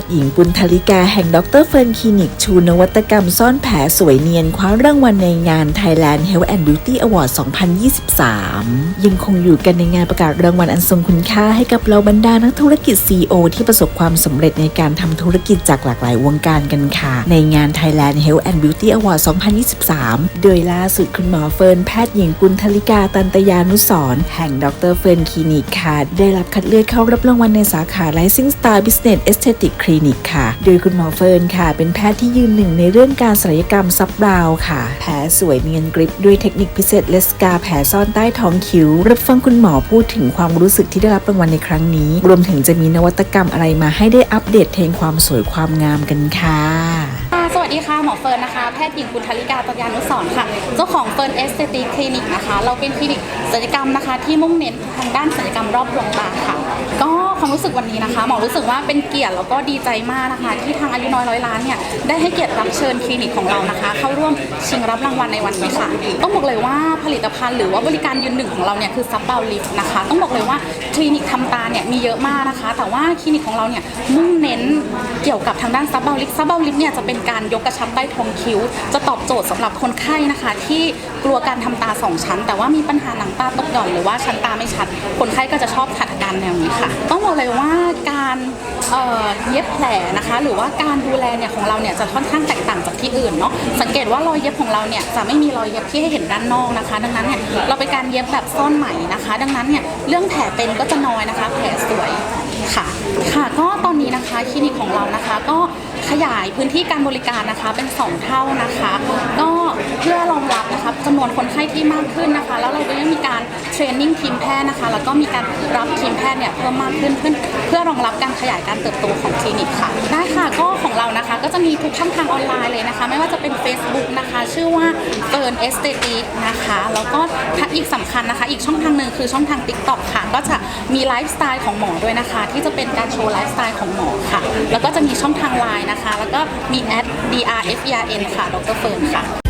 ทย์หญิงปุณธลิกาแห่งดรเฟิร์นคลินิก ชูนวัตกรรมซ่อนแผลสวยเนียนคว้ารางวัลในงาน Thailand Health and Beauty Award 2023 ยังคงอยู่กันในงานประกาศรางวัลอันทรงคุณค่าให้กับเหล่าบรรดานักธุรกิจ CEO ที่ประสบความสำเร็จในการทำธุรกิจจากหลากหลายวงการกันค่ะ ในงาน Thailand Health and Beauty Award 2023 โดยล่าสุดคุณหมอเฟิร์นแพทย์หญิงปุณธลิกาตันตยานุสรแห่งดรเฟิร์นคลินิกค่ะได้รับคัดเลือกเข้ารับรางวัลในสาขา Rising Star Business Aesthetic คลินิกค่ะ โดยคุณหมอเฟิร์นค่ะ เป็นแพทย์ที่ยืนหนึ่งในเรื่องการศัลยกรรมซับบราวค่ะ แผลสวยเนียนกริบด้วยเทคนิคพิเศษเลสกาแผลซ่อนใต้ท้องคิ้ว รับฟังคุณหมอพูดถึงความรู้สึกที่ได้รับรางวัลในครั้งนี้ รวมถึงจะมีนวัตกรรมอะไรมาให้ได้อัปเดตเทรนความสวยความงามกันค่ะ ดีค่ะ หมอเฟิร์นนะคะ แพทย์หญิงคุณธริกาตยานุสรค่ะ เจ้าของเฟิร์นเอสเตติคคลินิกนะคะ เราเป็นคลินิกศัลยกรรมนะคะ ที่มุ่งเน้นทางด้านศัลยกรรมรอบดวงตาค่ะ ก็ความรู้สึกวันนี้นะคะ หมอรู้สึกว่าเป็นเกียรติแล้วก็ดีใจมากนะคะ ที่ทางอายุน้อยร้อยล้านเนี่ย ได้ให้เกียรติรับเชิญคลินิกของเรานะคะ เข้าร่วมชิงรับรางวัลในวันนี้ค่ะ ต้องบอกเลยว่าผลิตภัณฑ์หรือว่าบริการยืนหนึ่งของเราเนี่ยคือซับเบลลิฟนะคะ ต้องบอกเลยว่าคลินิกทำตาเนี่ยมีเยอะมากนะคะ แต่ว่าคลินิกของเราเนี่ยมุ่งเน้นเกี่ยวกับทางด้านซับเบลลิฟซับเบลลิฟเนี่ยจะเป็นการยกกระชับใต้ท้องคิ้ว จะตอบโจทย์สำหรับคนไข้นะคะ ที่กลัวการทำตาสองชั้น แต่ว่ามีปัญหาหนังตาตกหย่อนหรือว่าชั้นตาไม่ชัด คนไข้ก็จะชอบขัดอาการแนวนี้ค่ะ ต้องบอกเลยว่าการเอ่อเย็บแผลนะคะ หรือว่าการดูแลเนี่ยของเราเนี่ยจะค่อนข้างแตกต่างจากที่อื่นเนาะสังเกตว่ารอยเย็บของเราเนี่ยจะไม่มีรอยเย็บที่ให้เห็นด้านนอกนะคะ ดังนั้นเนี่ยเราเป็นการเย็บแบบซ่อนไหมนะคะ ดังนั้นเนี่ยเรื่องแผลเป็นก็จะน้อยนะคะ แผลสวยค่ะ ค่ะก็ตอนนี้นะคะคลินิกของเรานะคะก็ ขยายพื้นที่การบริการนะคะเป็น 2 เท่านะคะ ก็เพื่อรองรับนะคะจำนวนคนไข้ที่มากขึ้นนะคะ แล้วเราก็ยังมีการเทรนนิ่งทีมแพทย์นะคะ แล้วก็มีการรับทีมแพทย์เนี่ยเพิ่มมากขึ้นเพื่อรองรับการขยายการเติบโตของคลินิกค่ะได้ค่ะ จะมีทุกช่องทางออนไลน์เลยนะคะ ไม่ว่าจะเป็น Facebook นะคะ ชื่อว่าเฟิร์นเอสเตตินะคะ แล้วก็อีกสำคัญนะคะ อีกช่องทางหนึ่งคือช่องทาง TikTok ค่ะ ก็จะมีไลฟ์สไตล์ของหมอด้วยนะคะ ที่จะเป็นการโชว์ไลฟ์สไตล์ของหมอค่ะ แล้วก็จะมีช่องทางไลน์นะคะ แล้วก็มีแอด drfern ค่ะ ดรเฟิร์นค่ะ